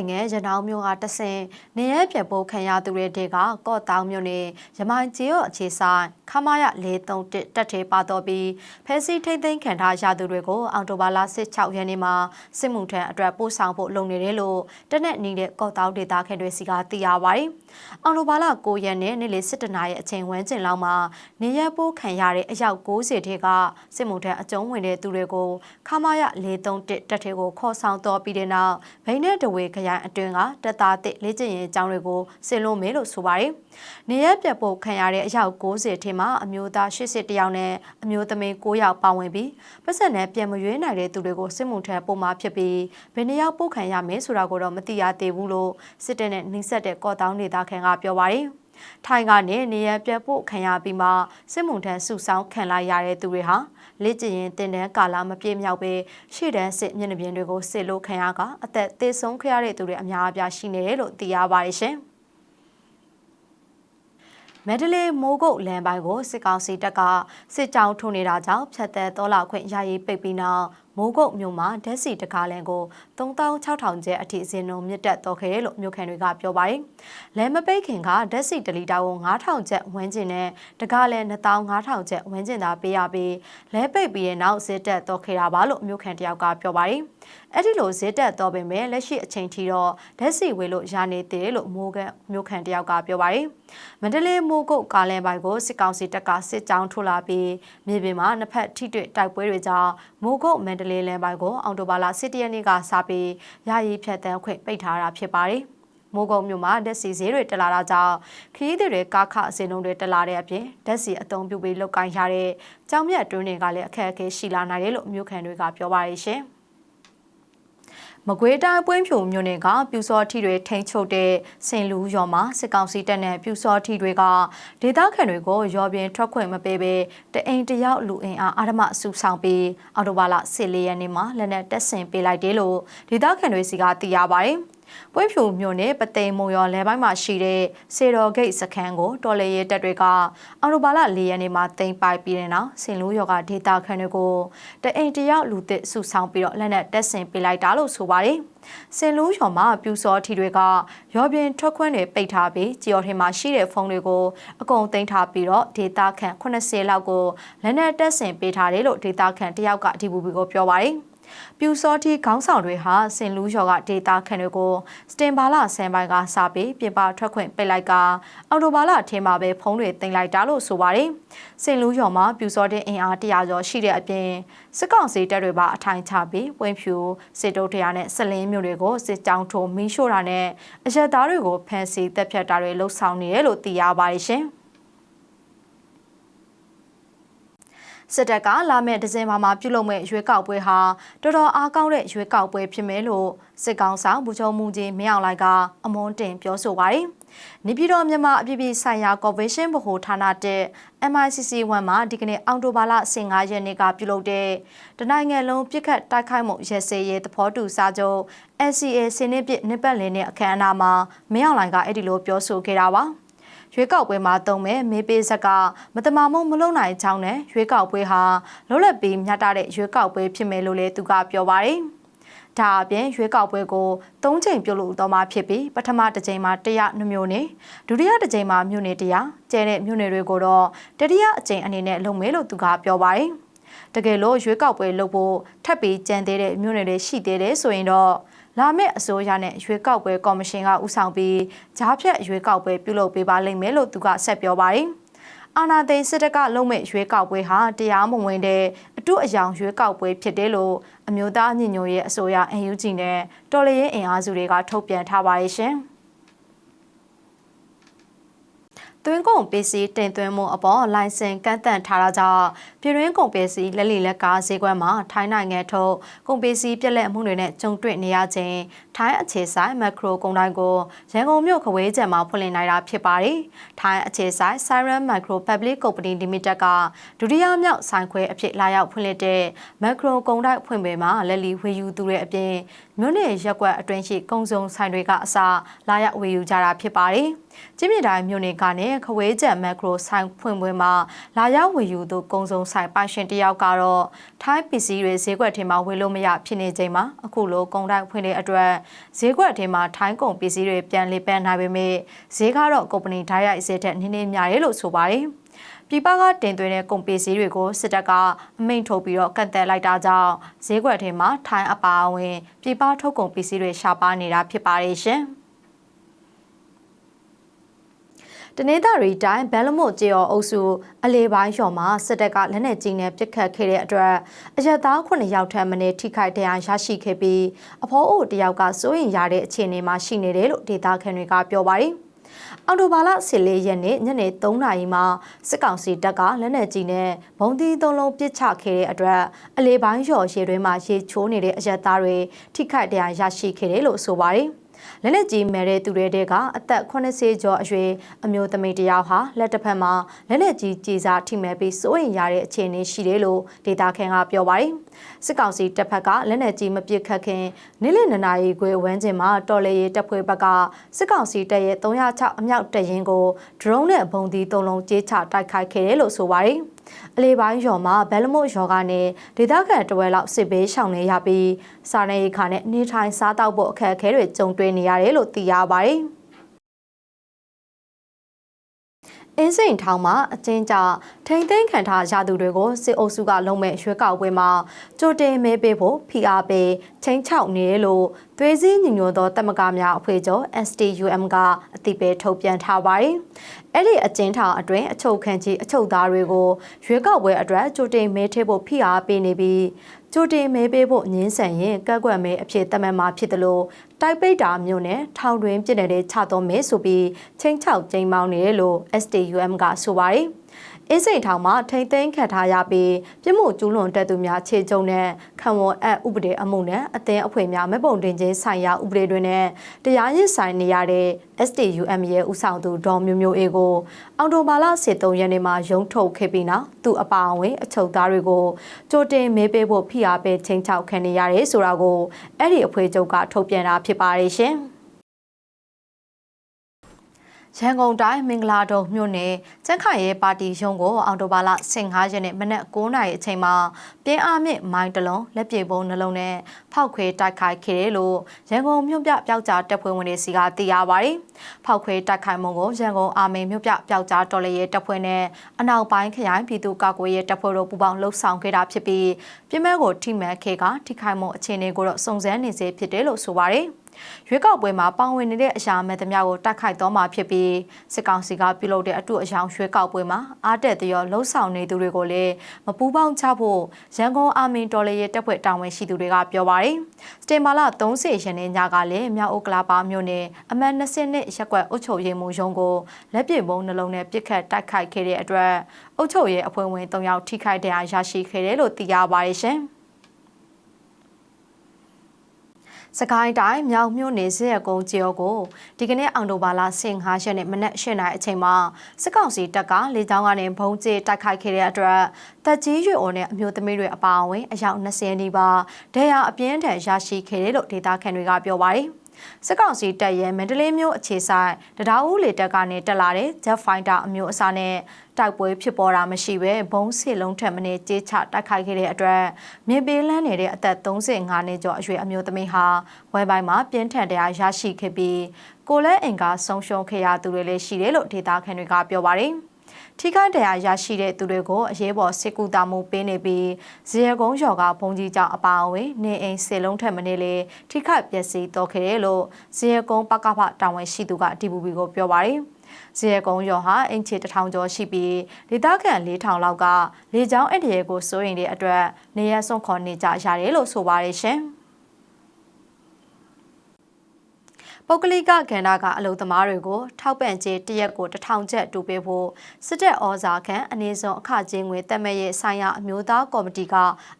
နိုင်ငံရနောင်းမြို့ကတဆင်နေရပြပိုးခံရသူတွေတဲကကော့တောင်မြို့နယ်ရမိုင်ကျေးော်အခြေဆိုင်ခမာရ431တက်ထေပါတော်ပြီးဖဲစီထိမ့်သိမ်းခံထားရသူတွေကိုအော်တိုဘာလ16ရက်နေ့မှာစစ်မှုထမ်းအတွက်ပို့ဆောင်ဖို့လုပ်နေတယ်လို့တနက်နေတဲ့ကော့တောင်ဒေသခံတွေစီကသိရပါတယ်။အော်တိုဘာလ9ရက်နေ့နေ့လယ်7နာရီအချိန်ဝန်းကျင်လောက်မှာနေရပိုးခံရတဲ့အယောက်90ထဲကစစ်မှုထမ်းအကျုံးဝင်တဲ့သူတွေကိုခမာရ431တက်ထေကိုခေါ်ဆောင်တော်ပြီးတဲ့နောက်ဗိန်းနဲ့တဝေခရိုင်အတွင်းကတပ်သားတစ်လေ့ကျင့်ရေးအကြောင်းတွေကိုဆင်လို့မယ်လို့ဆိုပါတယ်။နေရပြတ်ဖို့ခံရတဲ့အယောက်90ထဲမှာအမျိုးသား80တယောက်နဲ့အမျိုးသမီး9ယောက်ပါဝင်ပြီးပတ်စံနဲ့ပြန်မရွေးနိုင်တဲ့သူတွေကိုစစ်မှုထမ်းပို့မှာဖြစ်ပြီးဘယ်နှယောက်ပို့ခံရမယ်ဆိုတာကိုတော့မသိရသေးဘူးလို့စစ်တပ်နဲ့နှိစက်တဲ့ကော့တောင်းဒေသခံကပြောပါတယ်။ထိုင်းကနေနေရပြတ်ဖို့ခံရပြီးမှစစ်မှုထမ်းစုဆောင်းခံလိုက်ရတဲ့သူတွေဟာ လေ့ကျင့်ရင်တင်တန်းကာလမပြည့်မြောက်ပဲရှေ့တန်းစစ်မျက်နှာပြင်တွေကိုစစ်လို့ခံရကအသက်သေဆုံးခဲ့ရတဲ့သူတွေအများအပြားရှိနေတယ်လို့သိရပါတယ်ရှင်။မက်ဒလေးမိုးကုတ်လမ်းပိုင်းကိုစစ်ကောင်စီတပ်ကစစ်ကြောင်းထုံနေတာကြောင့်ဖြတ်သက်တော်လောက်ခွင့်ရရေးပိတ်ပြီးနောက် မိုးကုတ်မြို့မှာဓာတ်စီတကားလန်ကို3600ကျပ်အထိအစင်းလုံးမြင့်တက်တော်ခဲ့တယ်လို့မြို့ခံတွေကပြောပါတယ်။လမ်းမပိတ်ခင်ကဓာတ်စီ1လီတာကို9000ကျပ်ဝန်းကျင်နဲ့တကားလန်15000ကျပ်ဝန်းကျင်သာပေးရပြီးလဲပိတ်ပြီးတဲ့နောက်ဈေးတက်တော်ခဲ့တာပါလို့မြို့ခံတယောက်ကပြောပါတယ်။အဲ့ဒီလိုဈေးတက်တော်ပေမဲ့လက်ရှိအချိန်ထိတော့ဓာတ်စီဝေလို့ရနေသေးတယ်လို့မိုးကန်မြို့ခံတယောက်ကပြောပါတယ်။မန္တလေးမိုးကုတ်ကားလန်ပိုင်းကိုစစ်ကောင်စီတပ်ကစစ်ကြောင်းထိုးလာပြီးမြေပြင်မှာနှစ်ဖက်ထိတွေ့တိုက်ပွဲတွေကြောင့်မိုးကုတ်မန္တလေးလမ်းပိုင်းကိုအော်တိုဘာလ17ရက်နေ့ကစပြီးယာယီဖြတ်တန်းခွင့်ပိတ်ထားတာဖြစ်ပါတယ်။မိုးကုတ်မြို့မှာဓာတ်စီဈေးတွေတက်လာတာကြောင့်ခရီးသည်တွေကားခအစင်းလုံးတွေတက်လာတဲ့အပြင်ဓာတ်စီအသုံးပြုပြီးလောက်ကိုင်းရတဲ့ကြောင်မြတ်တွင်းတွေကလည်းအခက်အခဲရှိလာနိုင်တယ်လို့မြို့ခံတွေကပြောပါရရှင်။ မကွေးတိုင်းပွင့်ဖြူမြို့နယ်ကပြူစောထီတွေထိန်ချုပ်တဲ့စင်လူရော်မှာစစ်ကောင်စီတပ်နဲ့ပြူစောထီတွေကဒေသခံတွေကိုရော်ပြင်းထွက်ခွင့်မပေးဘဲတအိမ်တယောက်လူအင်အားအာဓမစုဆောင်ပြီးအော်တိုဘာလ14ရက်နေ့မှာလက်နက်တက်ဆင်ပေးလိုက်တယ်လို့ဒေသခံတွေစီကသိရပါတယ်။ ပွင့်ဖြူမြို့နယ်ပသိမ်မုံရော်လဲပိုင်းမှာရှိတဲ့စေတော်ဂိတ်စခန်းကိုတော်လေရဲတပ်တွေကအော်တိုဘာလ၄ရက်နေ့မှာတင်ပိုက်ပြီးတဲ့နောက်စင်လူရော်ကဒေတာခန်တွေကိုတအိမ်တယောက်လူသစ်စုဆောင်ပြီးတော့လက်နက်တက်ဆင်ပေးလိုက်တာလို့ဆိုပါတယ်။စင်လူရော်မှာပြူစောထီတွေကရော်ပြင်ထွက်ခွင့်တွေပိတ်ထားပြီးဂျီယော်ထင်မှာရှိတဲ့ဖုန်းတွေကိုအကုန်သိမ်းထားပြီးတော့ဒေတာခန်80လောက်ကိုလက်နက်တက်ဆင်ပေးထားတယ်လို့ဒေတာခန်တယောက်ကဒီဘူဘီကိုပြောပါတယ်။ ပြူစောတိခေါင်းဆောင်တွေဟာစင်လူးရော်ကဒေတာခံတွေကိုစတင်ဘာလဆန်ပိုင်းကစပြီးပြင်ပထွက်ခွင့်ပိတ်လိုက်ကအော်တိုဘာလအထင်းမှာပဲဖုံးတွေတင်လိုက်တာလို့ဆိုပါတယ်။စင်လူးရော်မှာပြူစောတိအင်အား100ကျော်ရှိတဲ့အပြင်စစ်ကောင်စီတပ်တွေပါအထိုင်ချပြီးဝင်းဖြူစစ်တုတ်တရားနဲ့ဆလင်းမျိုးတွေကိုစစ်ကြောင်းထိုးမီးရှို့တာနဲ့အရက်သားတွေကိုဖမ်းဆီးတပ်ဖြတ်တာတွေလှုပ်ဆောင်နေတယ်လို့သိရပါတယ်ရှင်။ စစ်တပ်ကလာမယ့်ဒီဇင်ဘာမှာပြုလုပ်မယ့်ရွေးကောက်ပွဲဟာတော်တော်အားကောင်းတဲ့ရွေးကောက်ပွဲဖြစ်မယ်လို့စစ်ကောင်ဆောင်ဗိုလ်ချုပ်မှုကြီးမင်းအောင်လှိုင်ကအမွန်းတင်ပြောဆိုပါတယ်။နေပြည်တော်မြန်မာအပြည်ပြည်ဆိုင်ရာကော်ပိုရေးရှင်းဗဟိုဌာနတဲ့ MICC 1 မှာဒီကနေ့အောက်တိုဘာလ15ရက်နေ့ကပြုလုပ်တဲ့တနိုင်ငံလုံးပြစ်ခတ်တိုက်ခိုက်မှုရဲစဲရဲသဘောတူစာချုပ် NCA စနစ်ပြနှစ်ပတ်လည်နဲ့အခမ်းအနားမှာမင်းအောင်လှိုင်ကအဲ့ဒီလိုပြောဆိုခဲ့တာပါ။ ရွေးကောက်ပွဲမှာတုံးမဲ့မေးပေးဆက်ကမတမာမှုမလုံနိုင်ကြောင်းနဲ့ရွေးကောက်ပွဲဟာလွတ်လပ်ပြီးမြတ်တဲ့ရွေးကောက်ပွဲဖြစ်မယ်လို့လည်းသူကပြောပါတယ်။ဒါအပြင်ရွေးကောက်ပွဲကို၃ချိန်ပြုလုပ်တော့မှာဖြစ်ပြီးပထမတစ်ချိန်မှာ100နှမျိုးနဲ့ဒုတိယတစ်ချိန်မှာမြို့နယ်100ကျဲတဲ့မြို့နယ်တွေကိုတော့တတိယအကြိမ်အနေနဲ့လုပ်မယ်လို့သူကပြောပါတယ်။တကယ်လို့ရွေးကောက်ပွဲလုပ်ဖို့ထပ်ပြီးကြံသေးတဲ့မြို့နယ်တွေရှိသေးတယ်ဆိုရင်တော့ လာမယ့်အစိုးရနဲ့ရွေးကောက်ပွဲကော်မရှင်ကဦးဆောင်ပြီးဂျားဖြတ်ရွေးကောက်ပွဲပြုလုပ်ပေးပါလိမ့်မယ်လို့သူကဆက်ပြောပါတယ်။အာနာသိန်းစစ်တပ်ကလုံမဲ့ရွေးကောက်ပွဲဟာတရားမဝင်တဲ့အတုအယောင်ရွေးကောက်ပွဲဖြစ်တယ်လို့အမျိုးသားညီညွတ်ရေးအစိုးရ NUG နဲ့တော်လှန်ရေးအင်အားစုတွေကထုတ်ပြန်ထားပါတယ်ရှင်။ သွင်းကုန်ပစ္စည်းတင်သွင်းမှုအပေါ်လိုင်စင်ကန့်သတ်ထားတာကြောင့်ပြည်တွင်းကုန်ပစ္စည်းလက်လီလက်ကားဈေးကွက်မှာထိုင်းနိုင်ငံထုတ်ကုန်ပစ္စည်းပြက်လက်မှုတွေနဲ့ကြုံတွေ့နေရခြင်းထိုင်းအခြေဆိုင်မက်ခရိုကုန်တိုင်းကိုရန်ကုန်မြို့ခဝေးကျံမှာဖွင့်လှစ်နိုင်တာဖြစ်ပါတယ်။ထိုင်းအခြေဆိုင် Siren Micro Public Company Limited ကဒုတိယမြောက်ဆိုင်ခွဲအဖြစ်လာရောက်ဖွင့်လှစ်တဲ့မက်ခရိုကုန်တိုင်းဖွင့်ပေမှာလက်လီဝေယူသူတွေအပြင် မြို့နယ်ရက်ကွက်အတွင်းရှိကုံစုံဆိုင်တွေကအစားလာရောက်ဝေယူကြတာဖြစ်ပါတယ်။ကျင်းမြတိုင်းမြို့နယ်ကနေခဝေးကျက်မက်ခရိုဆိုင်ဖွင့်ပွဲမှာလာရောက်ဝေယူသူကုံစုံဆိုင်ပိုင်ရှင်တယောက်ကတော့ထိုင်းပစ္စည်းတွေဈေးကွက်ထဲမှာဝယ်လို့မရဖြစ်နေချိန်မှာအခုလိုကုန်တိုင်းဖွင့်တဲ့အတွက်ဈေးကွက်ထဲမှာထိုင်းကုန်ပစ္စည်းတွေပြန်လည်ပန်းနိုင်ပေမဲ့ဈေးကတော့ကုမ္ပဏီဓာတ်ရိုက်ဈေးထက်နည်းနည်းများတယ်လို့ဆိုပါတယ်။ ပြည်ပကတင်သွင်းတဲ့ကုန်ပစ္စည်းတွေကိုစစ်တပ်ကအမိန့်ထုတ်ပြီးတော့ကန့်သက်လိုက်တာကြောင့်ဈေးကွက်ထဲမှာထိုင်းအပါအဝင်ပြည်ပထုတ်ကုန်ပစ္စည်းတွေရှားပါနေတာဖြစ်ပါတယ်ရှင်။တနင်္သာရီတိုင်းဘဲလမို့ကျေော်အုပ်စုအလေပိုင်းရော်မှာစစ်တပ်ကလက်နက်ကြီးနဲ့ပစ်ခတ်ခဲ့တဲ့အတွက်အရက်သား9ယောက်ထပ်မံထိခိုက်တရားရရှိခဲ့ပြီးအဖောအိုတယောက်ကစိုးရင်ရတဲ့အခြေအနေမှာရှိနေတယ်လို့ဒေသခံတွေကပြောပါတယ်။ အော်တိုဘာလ14ရက်နေ့ညနေ3နာရီမှာစစ်ကောင်စီတပ်ကလက်နက်ကြီးနဲ့ဘုံသီးသုံးလုံးပစ်ချခဲ့တဲ့အတွက်အလေးပိုင်းလျှော်ရှည်တွင်မှရေချိုးနေတဲ့အရက်သားတွေထိခိုက်ဒဏ်ရာရရှိခဲ့တယ်လို့ဆိုပါတယ်။ လက်နက်ကြီးမဲတဲ့သူတွေတဲကအသက်80ကျော်အရွယ်အမျိုးသမီးတယောက်ဟာလက်တစ်ဖက်မှာလက်နက်ကြီးကြေစားထိမဲ့ပြီးစိုးရင်ရတဲ့အခြေအနေရှိတယ်လို့ဒေတာခန်ကပြောပါတယ်။စစ်ကောင်စီတပ်ဖက်ကလက်နက်ကြီးမပစ်ခတ်ခင်နေ့လယ်နှစ်နာရီခွဲဝန်းကျင်မှာတော်လေရေးတပ်ဖွဲ့ဘက်ကစစ်ကောင်စီတပ်ရဲ့306အမြောက်တပ်ရင်းကိုဒရုန်းနဲ့ဘုံသီးသုံးလုံးကြေးချတိုက်ခိုက်ခဲ့တယ်လို့ဆိုပါတယ်။ အလေးပိုင်းရော်မှာဘဲလမို့ရော်ကနေဒေသခံတဝဲလောက်စစ်ဘေးရှောင်နေရပြီးစားနေခါနဲ့နေထိုင်စားတောက်ဖို့အခက်အခဲတွေကြုံတွေ့နေရတယ်လို့သိရပါတယ်။ အင်းစိန်ထောင်မှာအကျဉ်းချထိန်သိမ်းခံထားရသူတွေကိုစစ်အုပ်စုကလုံးမဲ့ရွှေကောက်ပွဲမှာကြိုတင်မဲပေးဖို့ဖိအားပေးချင်းချောက်နေတယ်လို့သွေးစည်းညီညွတ်သောတမကများအဖွဲ့ချုပ် STUM ကအသိပေးထုတ်ပြန်ထားပါတယ်။အဲ့ဒီအကျဉ်းထောင်အတွင်းအချုပ်ခံကြီးအချုပ်သားတွေကိုရွေးကောက်ပွဲအတွက်ကြိုတင်မဲထည့်ဖို့ဖိအားပေးနေပြီး ကြိုတင်မဲပေးဖို့ညင်းဆန်ရင်ကက်ကွက်မဲအဖြစ်သတ်မှတ်မှာဖြစ်တယ်လို့တိုက်ပိတ်တာမျိုးနဲ့ထောင်တွင်ပြည်နယ်ချတော်မဲဆိုပြီးချင်းချောက်ကျင်းမောင်းနေတယ်လို့ STUM ကဆိုပါတယ်။ အင်းစိန်ထောင်မှာထိမ့်သိမ်းခံထားရပြီးပြစ်မှုကျူးလွန်တဲ့သူများခြေကျုံနဲ့ခံဝန်အပ်ဥပဒေအမှုနဲ့အသင်းအဖွဲ့များမပုံတင်ခြင်းဆိုင်ရာဥပဒေတွေနဲ့တရားရင်ဆိုင်နေရတဲ့ STUM ရဲ့ဦးဆောင်သူဒေါ်မျိုးမျိုးအေးကိုအော်တိုဘာလ23ရက်နေ့မှာရုံးထုတ်ခဲ့ပြီးနောက်သူအပါအဝင်အချုပ်သားတွေကိုကြိုတင်မေးပေးဖို့ဖိအားပေးချင်းချောက်ခံနေရတယ်ဆိုတာကိုအဲ့ဒီအဖွဲ့ချုပ်ကထုတ်ပြန်တာဖြစ်ပါတယ်ရှင်။ ရန်ကုန်တိုင်းမင်္ဂလာတုံမြို့နယ်ကျန်းခိုင်ရဲပါတီရုံးကိုအော်တိုဘာလ15ရက်နေ့မနက်9:00နာရီအချိန်မှာပြင်းအားမြင့်မိုင်းတလုံးလက်ပြေပုံနှလုံးနဲ့ဖောက်ခွဲတိုက်ခိုက်ခဲ့တယ်လို့ရန်ကုန်မြို့ပြပျောက်ကြားတပ်ဖွဲ့ဝင်တွေစီကသိရပါတယ်။ဖောက်ခွဲတိုက်ခိုက်မှုကိုရန်ကုန်အာမေမြို့ပြပျောက်ကြားတော်လှန်ရေးတပ်ဖွဲ့နဲ့အနောက်ပိုင်းခရိုင်ပြည်သူ့ကာကွယ်ရေးတပ်ဖွဲ့တို့ပူးပေါင်းလှုပ်ဆောင်ခဲ့တာဖြစ်ပြီးပြည်မဲကိုထိမှန်ခဲ့ကထိခိုက်မှုအခြေအနေကိုတော့စုံစမ်းနေစေဖြစ်တယ်လို့ဆိုပါတယ်။ ရွေးကောက်ပွဲမှာပါဝင်နေတဲ့အရာမဲ့သမျှကိုတိုက်ခိုက်တော့မှာဖြစ်ပြီးစစ်ကောင်စီကပြုလုပ်တဲ့အတူအယောင်ရွေးကောက်ပွဲမှာအားတက်တရောလှုံ့ဆော်နေသူတွေကိုလည်းမပူးပေါင်းချဖို့ရန်ကုန်အာမင်တော်လေရဲ့တပ်ဖွဲ့တာဝန်ရှိသူတွေကပြောပါတယ်။စတင်မာလာ30ရက်နေ့ညကလည်းမြောက်ဥက္ကလာပါမြို့နယ်အမှန်20နှစ်ရက်ကွက်အုပ်ချုပ်ရေးမှူးရုံးကိုလက်ပစ်ဘုံနှလုံးနဲ့ပစ်ခတ်တိုက်ခိုက်ခဲ့တဲ့အတွက်အုပ်ချုပ်ရေးအဖွဲ့ဝင်3ယောက်ထိခိုက်ဒဏ်ရာရရှိခဲ့တယ်လို့သိရပါတယ်ရှင်။ စကိုင်းတိုင်းမြောက်မြို့နယ်စစ်ရကုန်းကျေးကိုဒီကနေ့အောက်တိုဘာလ15ရက်နေ့မနက်၈နာရီအချိန်မှာစစ်ကောင်စီတပ်ကလေကြောင်းကနေဘုံကျဲတိုက်ခိုက်ခဲ့တဲ့အတွက်တပ်ကြီးရွေအိုနဲ့အမျိုးသမီးတွေအပါအဝင်အယောက်20နီးပါးဒဏ်ရာအပြင်းထန်ရရှိခဲ့တယ်လို့ဒေသခံတွေကပြောပါတယ်။ စစ်ကောင်စီတပ်ရဲ့မန္တလေးမြို့အခြေဆိုင်တရားဦးလေတပ်ကနေတက်လာတဲ့ Jet Fighter အမျိုးအစားနဲ့တိုက်ပွဲဖြစ်ပေါ်တာမရှိဘဲဘုံစစ်လုံးထက်မနည်းကြေးချတိုက်ခိုက်ခဲ့တဲ့အတွက်မြေပေးလန်းနေတဲ့အသက်35နှစ်ကျော်အရွယ်အမျိုးသမီးဟာဝဲပိုင်းမှာပြင်းထန်တရားရရှိခဲ့ပြီးကိုလဲအင်ကာဆုံးရှုံးခဲ့ရသူတွေလည်းရှိတယ်လို့ဒေတာခန်တွေကပြောပါတယ်။ ထိခိုက်ဒဏ်ရာရရှိတဲ့သူတွေကိုအရေးပေါ်စစ်ကူတာမှုပေးနေပြီးဇေယကုန်းရော်ကဘုံကြီးကြောင့်အပါအဝင်နေအိမ်စေလုံးထက်မနည်းလေထိခိုက်ပျက်စီးတော့ခဲ့တယ်လို့ဇေယကုန်းပကဖတာဝန်ရှိသူက DPP ကိုပြောပါတယ်ဇေယကုန်းရော်ဟာအင်ချီတထောင်ကျော်ရှိပြီးဒေသခံ4000လောက်ကလေကြောင်းအတရေကိုစိုးရင်တဲ့အတွက်နေရဆုံးခေါ်နေကြရတယ်လို့ဆိုပါတယ်ရှင်။ ပုဂ္ဂလိကကဏ္ဍကအလုံသမားတွေကိုထောက်ပံ့ကြေးတရက်ကို1000ကျပ်တူပေးဖို့စစ်တပ်ဩဇာခံအနေဆုံးအခကြေးငွေတက်မဲ့ရဲ့ဆိုင်ရာအမျိုးသားကော်မတီက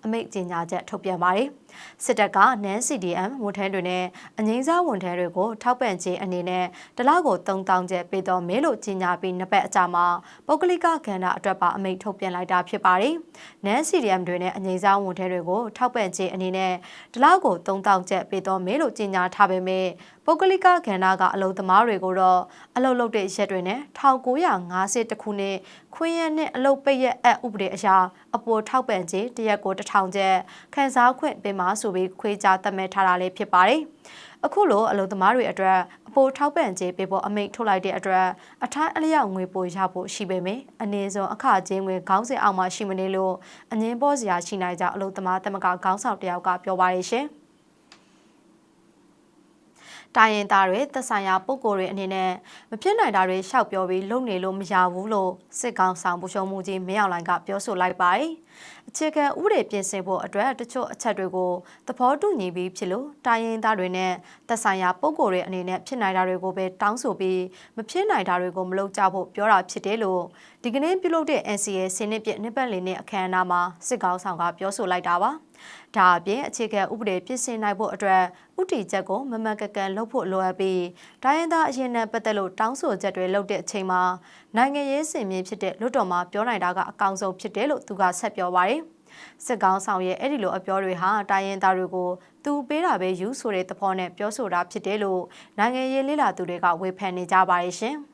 အမိန့်ကြေညာချက်ထုတ်ပြန်ပါတယ်။ စစ်တပ်ကနန်း CDM ဝန်ထမ်းတွေနဲ့အငိမ့်စားဝန်ထမ်းတွေကို ထောက်ပံ့ခြင်းအနေနဲ့တလောက်ကို3000ကျပ်ပေးတော်မယ်လို့ကြေညာပြီးနှစ်ပတ်အကြာမှာပုဂ္ဂလိကကဏ္ဍအတွက်ပါအမိန့်ထုတ်ပြန်လိုက်တာဖြစ်ပါတယ်။နန်း CDM တွေနဲ့အငိမ့်စားဝန်ထမ်းတွေကိုထောက်ပံ့ခြင်းအနေနဲ့တလောက်ကို3000ကျပ်ပေးတော်မယ်လို့ကြေညာထားပေမဲ့ပုဂ္ဂလိကကဏ္ဍကအလုပ်သမားတွေကိုတော့အလုပ်လုပ်တဲ့ရက်တွေနဲ့1950ခုနှစ်ခွင့်ရနဲ့အလုပ်ပိတ်ရက်အပ်ဥပဒေအရာအပေါ်ထောက်ပံ့ခြင်းတရက်ကို1000ကျပ်ခန်းစားခွင့်ပေးမှာဆိုပြီးခွေးကြားသတ်မှတ်ထားတာလည်းဖြစ်ပါတယ်။အခုလိုအလုပ်သမားတွေအတွက်အပေါ်ထောက်ပံ့ခြင်းပေးဖို့အမိန့်ထုတ်လိုက်တဲ့အတွက်အထိုင်းအလျောက်ငွေပိုရဖို့ရှိပေမယ့်အနည်းဆုံးအခကြေးငွေခေါင်းစဉ်အောက်မှာရှိမနေလို့အငင်းပေါ်စရာရှိနိုင်ကြောင်းအလုပ်သမားသမဂ္ဂခေါင်းဆောင်တယောက်ကပြောပါရရှင်။ တိုင်းရင်သားတွေသက်ဆိုင်ရာပုံကိုယ်တွေအနေနဲ့မဖြစ်နိုင်တာတွေရှောက်ပြောပြီးလုပ်နေလို့မရဘူးလို့စစ်ကောင်ဆောင်ပူရှုံမှုကြီးမင်းအောင်လိုင်ကပြောဆိုလိုက်ပါတယ်။အခြေခံဥပဒေပြင်ဆင်ဖို့အတွက်တချို့အချက်တွေကိုသဘောတူညီပြီးဖြစ်လို့တိုင်းရင်သားတွေနဲ့သက်ဆိုင်ရာပုံကိုယ်တွေအနေနဲ့ဖြစ်နိုင်တာတွေကိုပဲတောင်းဆိုပြီးမဖြစ်နိုင်တာတွေကိုမလုပ်ကြဖို့ပြောတာဖြစ်တယ်လို့ဒီကနေ့ပြုလုပ်တဲ့ NCA စနစ်ပြနှစ်ပတ်လည်နဲ့အခမ်းအနားမှာစစ်ကောင်ဆောင်ကပြောဆိုလိုက်တာပါ။ဒါအပြင်အခြေခံဥပဒေပြင်ဆင်နိုင်ဖို့အတွက်ဥတီချက်ကိုမမကကန်လုပ်ဖို့လိုအပ်ပြီးတိုင်းရင်းသားအရင်နဲ့ပတ်သက်လို့တောင်းဆိုချက်တွေလုပ်တဲ့အချိန်မှာနိုင်ငံရေးစင်မြင့်ဖြစ်တဲ့လွတ်တော်မှာပြောနိုင်တာကအကောင်းဆုံးဖြစ်တယ်လို့သူကဆက်ပြောပါတယ်စစ်ကောင်းဆောင်ရဲ့အဲ့ဒီလိုအပြောတွေဟာတိုင်းရင်းသားတွေကိုသူပေးတာပဲယူဆိုတဲ့သဘောနဲ့ပြောဆိုတာဖြစ်တယ်လို့နိုင်ငံရေးလေ့လာသူတွေကဝေဖန်နေကြပါတယ်ရှင်။